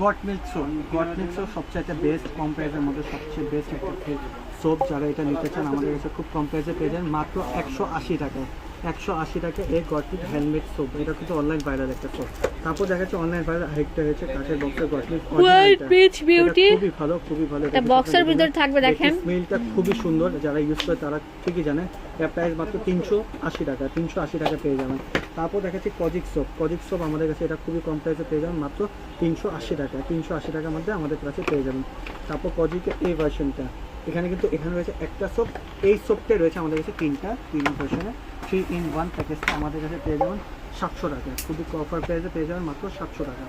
Goat milk soap goat milk soap সবচাইতে best কম মধ্যে সবচেয়ে বেস্ট একটা সোপ যারা এটা নিতে চান, আমাদের কাছে খুব কম প্রাইসে পেয়ে যান, মাত্র একশো আশি টাকায়। একশো আশি টাকা এই গটমিট হ্যান্ডমেড সোপ এটা কিন্তু অনলাইন ভাইরাল একটা সোপ তারপর দেখা যাচ্ছে অনলাইন ভাইরাল আরেকটা হয়েছে কাঠের বক্সের গটমিট হোয়াইট বিচ বিউটি খুবই ভালো খুবই ভালো। এটা বক্সের ভিতর থাকবে দেখেন। স্মেলটা খুবই সুন্দর। যারা ইউজ করে তারা ঠিকই জানে। এর প্রাইস মাত্র তিনশো আশি টাকা তিনশো আশি টাকা পেয়ে যাবেন। তারপর দেখাচ্ছি কজিক সোপ কজিক সোপ আমাদের কাছে এটা খুবই কম প্রাইসে পেয়ে যাবেন মাত্র তিনশো আশি টাকা। তিনশো আশি টাকার মধ্যে আমাদের কাছে পেয়ে যাবেন। তারপর কজিকের এই ভার্সনটা এখানে কিন্তু এখানে রয়েছে একটা সোপ এই সোপটা রয়েছে আমাদের কাছে তিনটা, তিন ভার্সনে থ্রি ইন ওয়ান প্যাকেজটা আমাদের কাছে পেয়ে যাবেন সাতশো টাকা। শুধু অফার প্রাইসে পেয়ে যাবেন মাত্র সাতশো টাকা।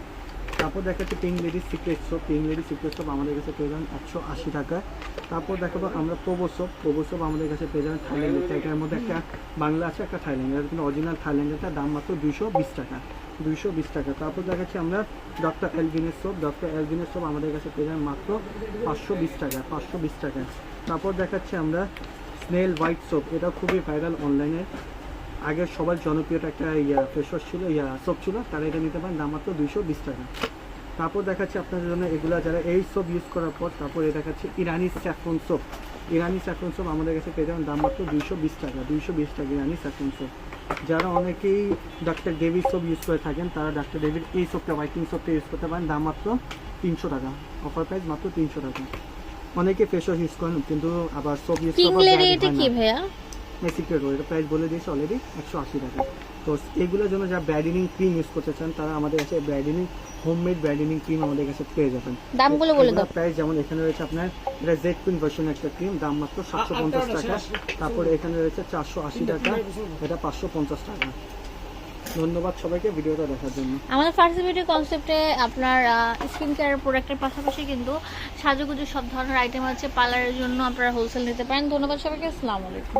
তারপর দেখাচ্ছি pink lady secret soap pink lady secret soap আমাদের কাছে পেয়ে যাবেন একশো আশি টাকা। তারপর দেখাবো আমরা প্রবো সোপ প্রবো সোপ আমাদের কাছে পেয়ে যাবেন থাইল্যান্ডের এটার মধ্যে একটা বাংলা আছে, একটা থাইল্যান্ড কিন্তু অরিজিনাল থাইল্যান্ডেরটা দাম মাত্র দুইশো বিশ টাকা। দুইশো বিশ টাকা। তারপর দেখাচ্ছি আমরা ডক্টর এলভিনের সোপ ডক্টর এলভিনের সোপ আমাদের কাছে পেয়ে যাবেন মাত্র পাঁচশো বিশ টাকা, পাঁচশো বিশ টাকা। তারপর দেখাচ্ছি আমরা স্নেল হোয়াইট সোপ এটা খুবই ভাইরাল অনলাইনে আগে সবার জনপ্রিয়টা একটা ইয়া ফেস ওয়াশ ছিল, ইয়া সোপ ছিল। তারা এটা নিতে পারেন, দাম মাত্র দুইশো বিশ টাকা। তারপর দেখাচ্ছি আপনাদের জন্য এগুলা। যারা এই সোপ ইউজ করার পর তারপর এটা দেখাচ্ছি ইরানি স্যাফরন সোপ ইরানি স্যাফরন সোপ আমাদের কাছে পেয়ে যাবেন দাম মাত্র দুইশো বিশ টাকা দুইশো বিশ টাকা ইরানি স্যাফরন সোপ যারা অনেকেই ডাক্তার ডেভিড সোপ ইউজ করে থাকেন তারা ডাক্তার ডেভিড এই সোপটা হোয়াইটিং সোপটা ইউজ করতে পারেন দাম মাত্র তিনশো টাকা। অফার প্রাইস মাত্র তিনশো টাকা। অনেকে ফেস ওয়াশ ইউজ করেন কিন্তু আবার সোপ ইউজ করেন কি ভাইয়া? সিক্রেট রোল এটা প্রাইস বলে দিয়েছে অলরেডি একশো আশি টাকা। তো এগুলোর জন্য যারা ব্রাইডেনিং ক্রিম ইউজ করতে চান তারা আমাদের কাছে ব্রাইডেনিং হোমমেড ব্রাইডেনিং ক্রিম আমাদের কাছে পেয়ে যাবেন। দামগুলো বলে দাও। প্রাইস যেমন এখানে রয়েছে আপনার এটা জেড কুইন ভার্সন একটা ক্রিম দাম মাত্র সাতশো পঞ্চাশ টাকা। তারপর এখানে রয়েছে চারশো আশি টাকা এটা পাঁচশো পঞ্চাশ টাকা। ধন্যবাদ সবাইকে ভিডিওটা দেখার জন্য। আমাদের ফার্স্ট ভিডিও কনসেপ্টে আপনার স্কিন কেয়ার প্রোডাক্টের পাশাপাশি কিন্তু সাজুগুজু সব ধরনের আইটেম আছে। পার্লারের জন্য আপনারা হোলসেল নিতে পারেন। ধন্যবাদ সবাইকে। আসসালামু আলাইকুম।